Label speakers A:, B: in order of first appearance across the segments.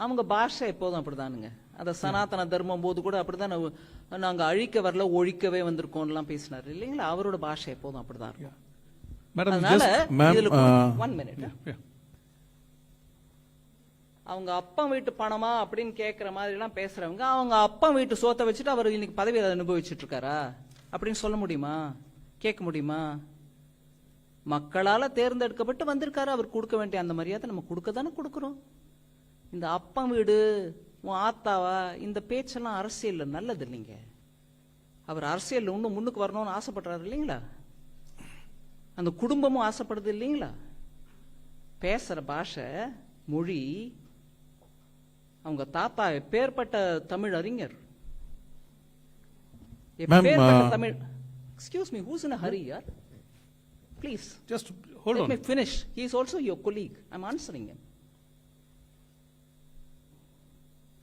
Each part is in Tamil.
A: அவங்க பாஷை எப்போதும் அப்படிதானுங்க. அந்த சனாதன தர்மம் போது கூட அப்படிதான் நாங்க- அழிக்க வரல ஒழிக்கவே வந்திருக்கோம்லாம் பேசினாரு. இல்லைங்களா? அவரோட பாஷை எப்போதும் அப்படிதான் இருக்கும். அதனால இதுல
B: uh,
A: ஒன் மினிட்
B: yeah.
A: அவங்க அப்பா வீட்டு பணமா அப்படின்னு கேக்குற மாதிரி எல்லாம் பேசுறவங்க அவங்க அப்பா வீட்டு சோத்தை வச்சுட்டு அவர் இன்னைக்கு பதவி அனுபவிச்சுட்டு இருக்காரா அப்படின்னு சொல்ல முடியுமா? கேட்க முடியுமா? மக்களால தேர்ந்தெடுக்கப்பட்டு வந்திருக்காரு அவர் கொடுக்க வேண்டிய அந்த மரியாதை நம்ம கொடுக்க தானே கொடுக்குறோம். இந்த அப்பா வீடு உன் ஆத்தாவா இந்த பேச்செல்லாம் அரசியல்ல நல்லது இல்லைங்க. அவர் அரசியல்ல இன்னும் முன்னுக்கு வரணும்னு ஆசைப்படுறாரு இல்லைங்களா? அந்த குடும்பமும் ஆசைப்படுது இல்லைங்களா? பேசுற பாஷை மொழி அவங்க தாத்தா எப்பேற்பட்ட தமிழ் அறிஞர்.
B: uh,
A: Tamil excuse me who's in Hari யார்? Please
B: Just hold
A: Let
B: on.
A: me finish. He is also your colleague. I'm answering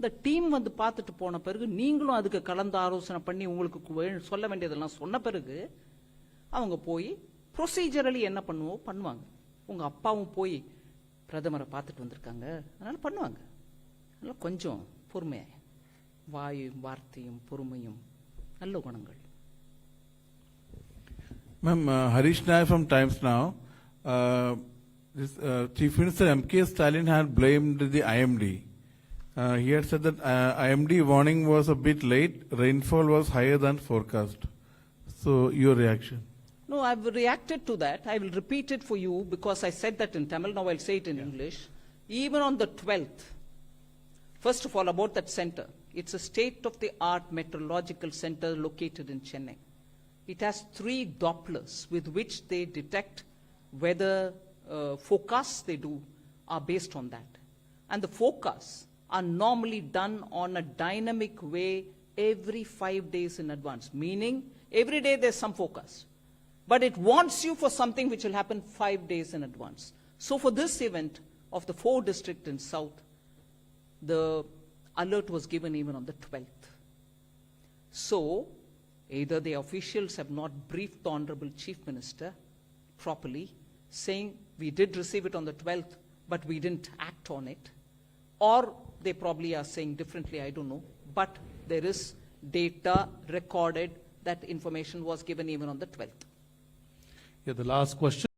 A: இந்த டீம் வந்து பார்த்துட்டு போன பிறகு நீங்களும் அதுக்கு கலந்து ஆலோசனை பண்ணி உங்களுக்கு சொல்ல வேண்டியதெல்லாம் சொன்ன பிறகு அவங்க போய் ப்ரொசீஜரலி என்ன பண்ணுவோ பண்ணுவாங்க உங்கள் அப்பாவும் போய் பிரதமரை பார்த்துட்டு வந்திருக்காங்க அதனால் பண்ணுவாங்க அதனால் கொஞ்சம் பொறுமையாக வாயும் வார்த்தையும் பொறுமையும் நல்ல குணங்கள்
B: ma'am Harish Nair from Times Now Now. Uh, this, uh, Chief Minister M.K. Stalin had blamed the IMD. Uh, he had said that uh, IMD warning was a bit late, rainfall was higher than forecast. So, your reaction?
A: No, I've reacted to that. I will repeat it for you because I said that in Tamil. Now I'll say it in English. Even on the 12th, first of all, about that center. It's a state of the art meteorological center located in Chennai. It has three Dopplers with which they detect weather uh, forecasts they do are based on that. And the forecasts are normally done on a dynamic way every five days in advance, meaning every day there's some forecast. But it warns you for something which will happen five days in advance. So for this event of the four district in south, the alert was given even on the 12th. So, either the officials have not briefed the Honorable Chief Minister properly, saying we did receive it on the 12th, but we didn't act on it, or they probably are saying differently, I don't know, but there is data recorded that information was given even on the 12th.
C: Yeah, the last question.